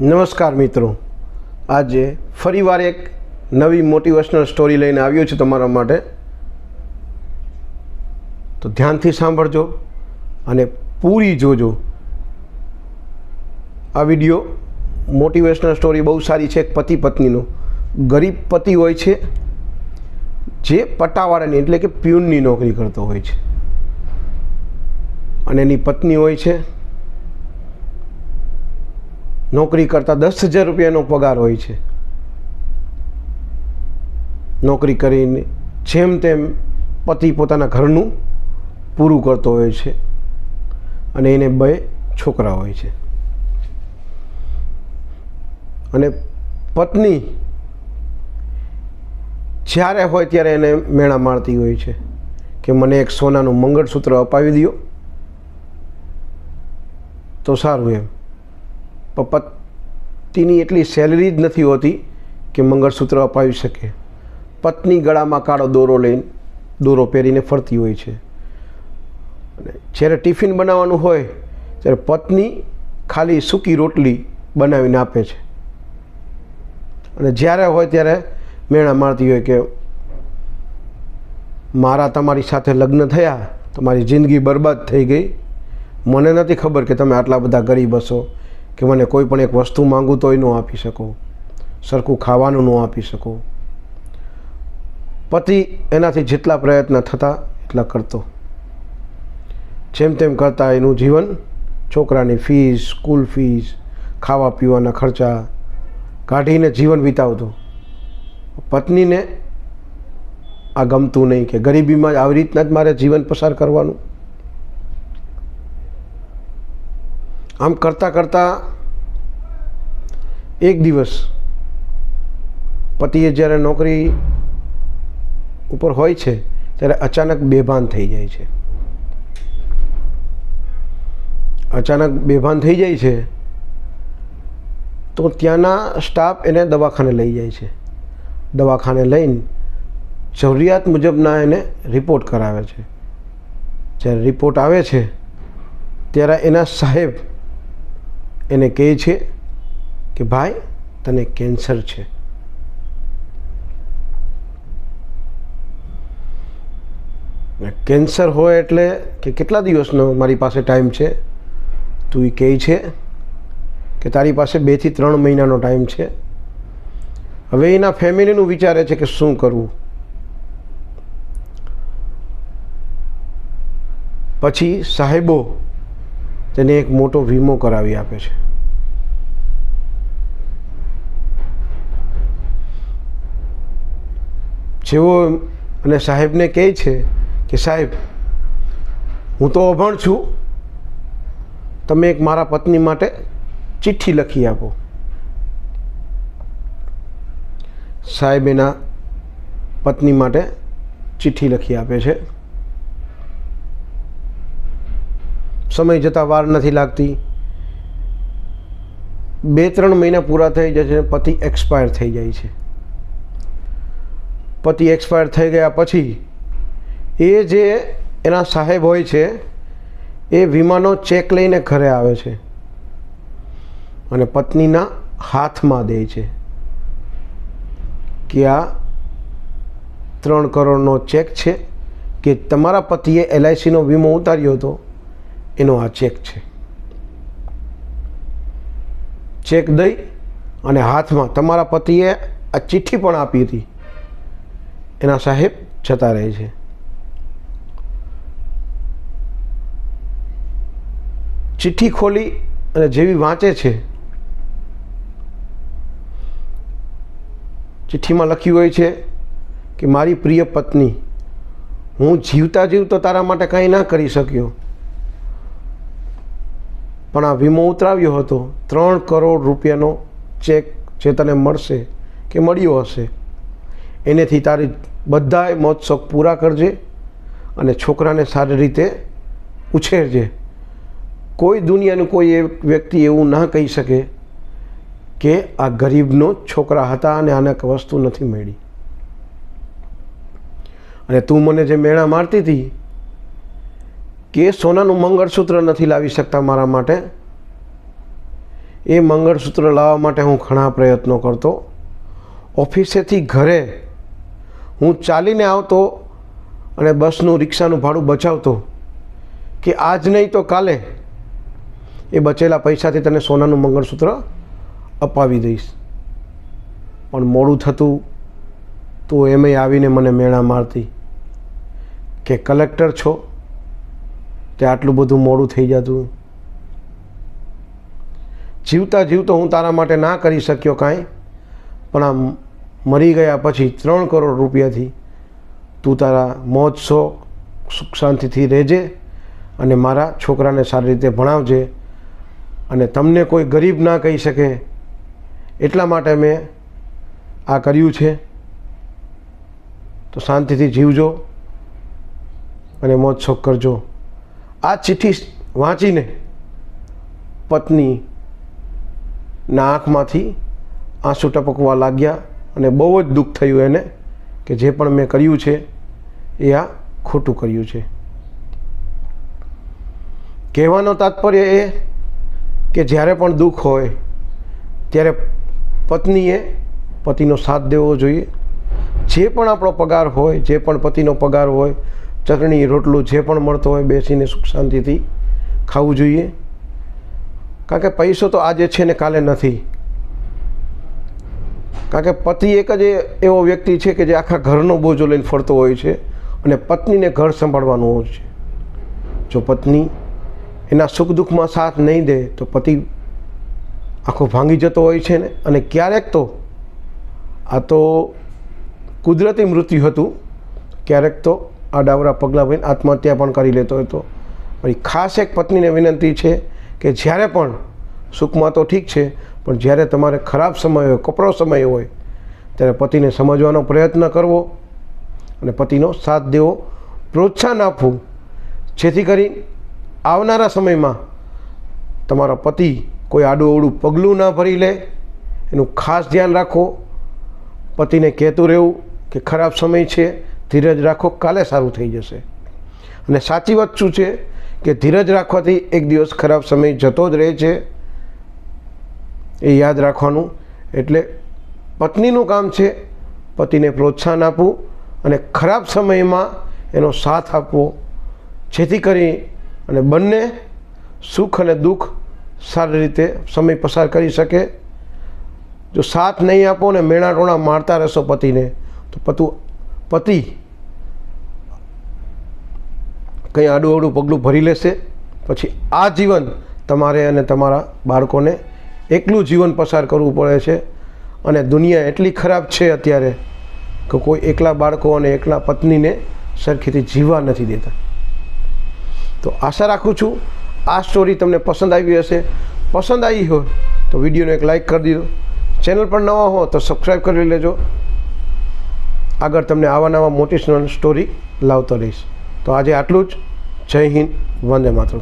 નમસ્કાર મિત્રો. આજે ફરીવાર એક નવી મોટિવેશનલ સ્ટોરી લઈને આવ્યો છું તમારા માટે. તો ધ્યાનથી સાંભળજો અને પૂરી જોજો. આ વીડિયો મોટિવેશનલ સ્ટોરી બહુ સારી છે, એક પતિ પત્નીનો. ગરીબ પતિ હોય છે, જે પટાવાળાની એટલે કે પ્યુનની નોકરી કરતો હોય છે. અને એની પત્ની હોય છે નોકરી કરતાં દસ હજાર રૂપિયાનો પગાર હોય છે. નોકરી કરીને જેમ તેમ પતિ પોતાના ઘરનું પૂરું કરતો હોય છે અને એને બે છોકરા હોય છે. અને પત્ની જ્યારે હોય ત્યારે એને મેણા મારતી હોય છે કે મને એક સોનાનું મંગળસૂત્ર અપાવી દો તો સારું એમ. પણ પતિની એટલી સેલરી જ નથી હોતી કે મંગળસૂત્ર અપાવી શકે. પત્ની ગળામાં કાળો દોરો લઈને દોરો પહેરીને ફરતી હોય છે. અને જ્યારે ટિફિન બનાવવાનું હોય, ત્યારે પત્ની ખાલી સૂકી રોટલી બનાવીને આપે છે. અને જ્યારે હોય ત્યારે મેણા મારતી હોય કે, મારા તમારી સાથે લગ્ન થયા, તમારી જિંદગી બરબાદ થઈ ગઈ. મને નથી ખબર કે તમે આટલા બધા ગરીબ હશો. કે મને કોઈ પણ એક વસ્તુ માંગું તોય ન આપી શકો. સરખું ખાવાનું ન આપી શકો. પતિ એનાથી જેટલા પ્રયત્ન થતા એટલા કરતો. જેમ તેમ કરતાં એનું જીવન, છોકરાની ફીસ સ્કૂલ ફીસ ખાવા પીવાના ખર્ચા કાઢીને જીવન વિતાવતો. પત્નીને આ ગમતું નહીં કે ગરીબીમાં આવી રીતના જ મારે જીવન પસાર કરવાનું. આમ કરતાં કરતાં એક દિવસ પતિએ જ્યારે નોકરી ઉપર હોય છે, ત્યારે અચાનક બેભાન થઈ જાય છે. અચાનક બેભાન થઈ જાય છે, તો ત્યાંના સ્ટાફ એને દવાખાને લઈ જાય છે. દવાખાને લઈને જરૂરિયાત મુજબના એને રિપોર્ટ કરાવે છે. જ્યારે રિપોર્ટ આવે છે, ત્યારે એના સાહેબ એને કહે છે કે, ભાઈ, તને કેન્સર છે. કેન્સર હોય એટલે કે કેટલા દિવસનો મારી પાસે ટાઈમ છે? તું એ કહે છે કે, તારી પાસે બેથી ત્રણ મહિનાનો ટાઈમ છે. હવે એના ફેમિલીનું વિચારે છે કે, શું કરવું? પછી સાહેબો તેને એક મોટો વીમો કરાવી આપે છે. જેવો અને સાહેબને કહે છે કે, સાહેબ, હું તો અભણ છું. તમે એક મારા પત્ની માટે ચિઠ્ઠી લખી આપો. સાહેબ એના પત્ની માટે ચિઠ્ઠી લખી આપે છે. સમય જતાં વાર નથી લાગતી. બે ત્રણ મહિના પૂરા થઈ જાય છે પતિ એક્સપાયર થઈ જાય છે. પતિ એક્સપાયર થઈ ગયા પછી, એ જે એના સાહેબ હોય છે, એ વીમાનો ચેક લઈને ઘરે આવે છે અને પત્નીના હાથમાં દે છે કે આ ત્રણ કરોડનો ચેક છે કે તમારા પતિએ એલઆઈસીનો વીમો ઉતાર્યો હતો. એનો આ ચેક છે. ચેક દઈ અને હાથમાં તમારા પતિએ આ ચિઠ્ઠી પણ આપી હતી. એના સાહેબ જતા રહે છે. ચિઠ્ઠી ખોલી અને જેવી વાંચે છે, ચિઠ્ઠીમાં લખ્યું હોય છે કે, મારી પ્રિય પત્ની, હું જીવતા જીવતો તારા માટે કંઈ ના કરી શક્યો. પણ આ વીમો ઉતરાવ્યો હતો. ત્રણ કરોડ રૂપિયાનો ચેક જે તને મળશે કે મળ્યો હશે. એનેથી તારી બધાય મોજ શોખ પૂરા કરજે અને છોકરાને સારી રીતે ઉછેરજે. કોઈ દુનિયાનું કોઈ એક વ્યક્તિ એવું ના કહી શકે કે આ ગરીબનો છોકરા હતા અને આને વસ્તુ નથી મળી. અને તું મને જે મેળા મારતી હતી કે સોનાનું મંગળસૂત્ર નથી લાવી શકતા મારા માટે? એ મંગળસૂત્ર લાવવા માટે હું ઘણા પ્રયત્નો કરતો. ઓફિસેથી ઘરે હું ચાલીને આવતો અને બસનું રિક્ષાનું ભાડું બચાવતો કે આજ નહીં તો કાલે એ બચેલા પૈસાથી તને સોનાનું મંગળસૂત્ર અપાવી દઈશ. પણ મોડું થતું તો એમાંય આવીને મને મેળા મારતી કે કલેક્ટર છો? તે આટલું બધું મોડું થઈ જતું? જીવતા જીવતો હું તારા માટે ના કરી શક્યો કાંઈ? પણ આ મરી ગયા પછી ત્રણ કરોડ રૂપિયાથી તું તારા મોજ શોખ સુખ શાંતિથી રહેજે અને મારા છોકરાને સારી રીતે ભણાવજે અને તમને કોઈ ગરીબ ના કહી શકે. એટલા માટે મેં આ કર્યું છે. તો શાંતિથી જીવજો અને મોજ શોખ કરજો. આ ચિઠ્ઠી વાંચીને પત્નીના આંખમાંથી આંસુ ટપકવા લાગ્યા અને બહુ જ દુઃખ થયું એને કે જે પણ મેં કર્યું છે એ આ ખોટું કર્યું છે. કહેવાનો તાત્પર્ય એ કે જ્યારે પણ દુઃખ હોય ત્યારે પત્નીએ પતિનો સાથ દેવો જોઈએ. જે પણ આપણો પગાર હોય, જે પણ પતિનો પગાર હોય ચટણી, રોટલું જે પણ મળતો હોય બેસીને સુખ શાંતિથી ખાવું જોઈએ. કારણ કે પૈસો તો આજે છે ને કાલે નથી. કારણ કે પતિ એક જ એવો વ્યક્તિ છે કે જે આખા ઘરનો બોજો લઈને ફરતો હોય છે અને પત્નીને ઘર સંભાળવાનું હોય છે. જો પત્ની એના સુખ દુઃખમાં સાથ નહીં દે તો પતિ આખો ભાંગી જતો હોય છે ને. અને ક્યારેક તો આ તો કુદરતી મૃત્યુ હતું, ક્યારેક તો આ ડાવરા પગલાં ભરીને આત્મહત્યા પણ કરી લેતો હતો. પણ ખાસ એક પત્નીને વિનંતી છે કે જ્યારે પણ સુખમાં તો ઠીક છે, પણ જ્યારે તમારે ખરાબ સમય હોય, કપરો સમય હોય, ત્યારે પતિને સમજવાનો પ્રયત્ન કરવો અને પતિનો સાથ દેવો, પ્રોત્સાહન આપવું. જેથી કરી આવનારા સમયમાં તમારા પતિ કોઈ આડું અવડું પગલું ના ભરી લે. એનું ખાસ ધ્યાન રાખો. પતિને કહેતું રહેવું કે ખરાબ સમય છે ધીરજ રાખો, કાલે સારું થઈ જશે. અને સાચી વાત શું છે કે ધીરજ રાખવાથી એક દિવસ ખરાબ સમય જતો જ રહે છે, એ યાદ રાખવાનું. એટલે પત્નીનું કામ છે પતિને પ્રોત્સાહન આપવું અને ખરાબ સમયમાં એનો સાથ આપવો. જેથી કરી અને બંને સુખ અને દુઃખ સારી રીતે સમય પસાર કરી શકે. જો સાથ નહીં આપો ને મેણા ટોણા મારતા રહેશો પતિને, તો પતુ પતિ કંઈ આડું અવડું પગલું ભરી લેશે, પછી આ જીવન તમારે અને તમારા બાળકોને એકલું જીવન પસાર કરવું પડે છે. અને દુનિયા એટલી ખરાબ છે અત્યારે કે કોઈ એકલા બાળકો અને એકલા પત્નીને સરખીથી જીવવા નથી દેતા. તો આશા રાખું છું, આ સ્ટોરી તમને પસંદ આવી હશે. પસંદ આવી હોય તો વિડીયોને એક લાઈક કરી દીધો. ચેનલ પર નવા હો તો સબસ્ક્રાઈબ કરી લેજો. આગળ તમને આવા નવા મોટિવેશનલ સ્ટોરી લાવતો રહીશ. તો આજે આટલું જ. જય હિન્દ, વંદે માતરમ.